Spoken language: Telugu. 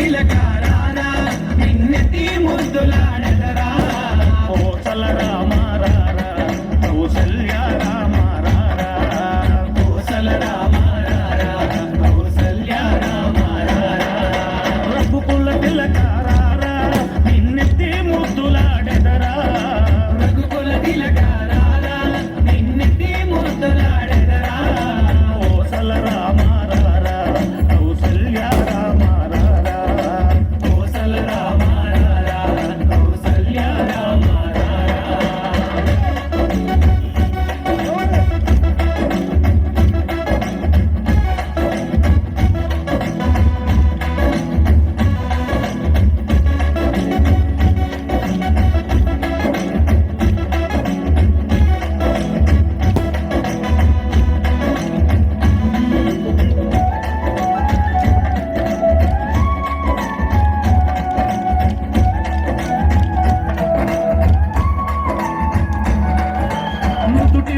పిలకారానా నిన్నెత్తి ముద్దులాడ?